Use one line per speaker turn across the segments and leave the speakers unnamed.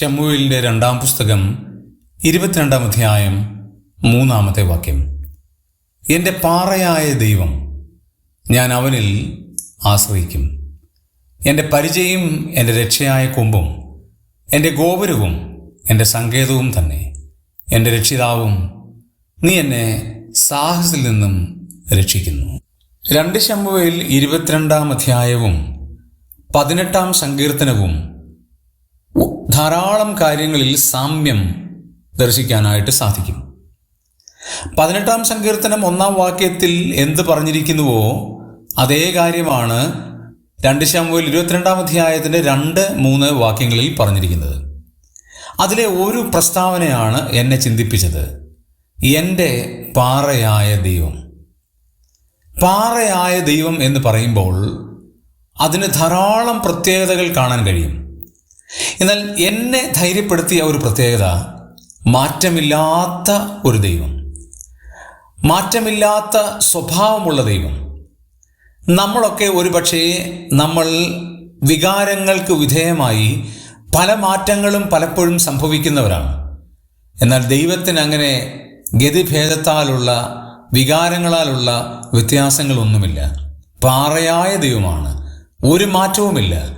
ഷമുവേലിന്റെ രണ്ടാം പുസ്തകം ഇരുപത്തിരണ്ടാം അധ്യായം മൂന്നാമത്തെ വാക്യം. എന്റെ പാറയായ ദൈവം ഞാൻ അവനിൽ ആശ്രയിക്കും. എന്റെ പരിചയം എന്റെ രക്ഷയായ കൊമ്പും എന്റെ ഗോപുരവും എന്റെ സങ്കേതവും തന്നെ. എന്റെ രക്ഷിതാവും നീ എന്നെ സാഹസിൽ നിന്നും രക്ഷിക്കുന്നു. രണ്ട് ശമ്പുവയിൽ ഇരുപത്തിരണ്ടാം അധ്യായവും പതിനെട്ടാം സങ്കീർത്തനവും ധാരാളം കാര്യങ്ങളിൽ സാമ്യം ദർശിക്കാനായിട്ട് സാധിക്കും. പതിനെട്ടാം സങ്കീർത്തനം ഒന്നാം വാക്യത്തിൽ എന്ത് പറഞ്ഞിരിക്കുന്നുവോ അതേ കാര്യമാണ് രണ്ട് ശമ്പുവിൽ ഇരുപത്തിരണ്ടാം അധ്യായത്തിന്റെ രണ്ട് മൂന്ന് വാക്യങ്ങളിൽ പറഞ്ഞിരിക്കുന്നത്. അതിലെ ഒരു പ്രസ്താവനയാണ് എന്നെ ചിന്തിപ്പിച്ചത്. എന്റെ പാറയായ ദൈവം. പാറയായ ദൈവം എന്ന് പറയുമ്പോൾ അതിന് ധാരാളം പ്രത്യേകതകൾ കാണാൻ കഴിയും. എന്നാൽ എന്നെ ധൈര്യപ്പെടുത്തിയ ഒരു പ്രത്യേകത മാറ്റമില്ലാത്ത ഒരു ദൈവം. മാറ്റമില്ലാത്ത സ്വഭാവമുള്ള ദൈവം. നമ്മളൊക്കെ ഒരുപക്ഷേ നമ്മൾ വികാരങ്ങൾക്ക് വിധേയമായി പല മാറ്റങ്ങളും പലപ്പോഴും സംഭവിക്കുന്നവരാണ്. എന്നാൽ ദൈവത്തിന് അങ്ങനെ ഗതിഭേദത്താലുള്ള വികാരങ്ങളാലുള്ള വ്യത്യാസങ്ങളൊന്നുമില്ല. പാറയായ ദൈവമാണ്. ഒരു മാറ്റവുമില്ല.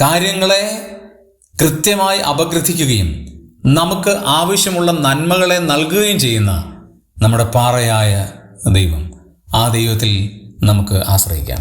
കാര്യങ്ങളെ കൃത്യമായി അപഗ്രഥിക്കുകയും നമുക്ക് ആവശ്യമുള്ള നന്മകളെ നൽകുകയും ചെയ്യുന്ന നമ്മുടെ പാറയായ ദൈവം. ആ ദൈവത്തിൽ നമുക്ക് ആശ്രയിക്കാം.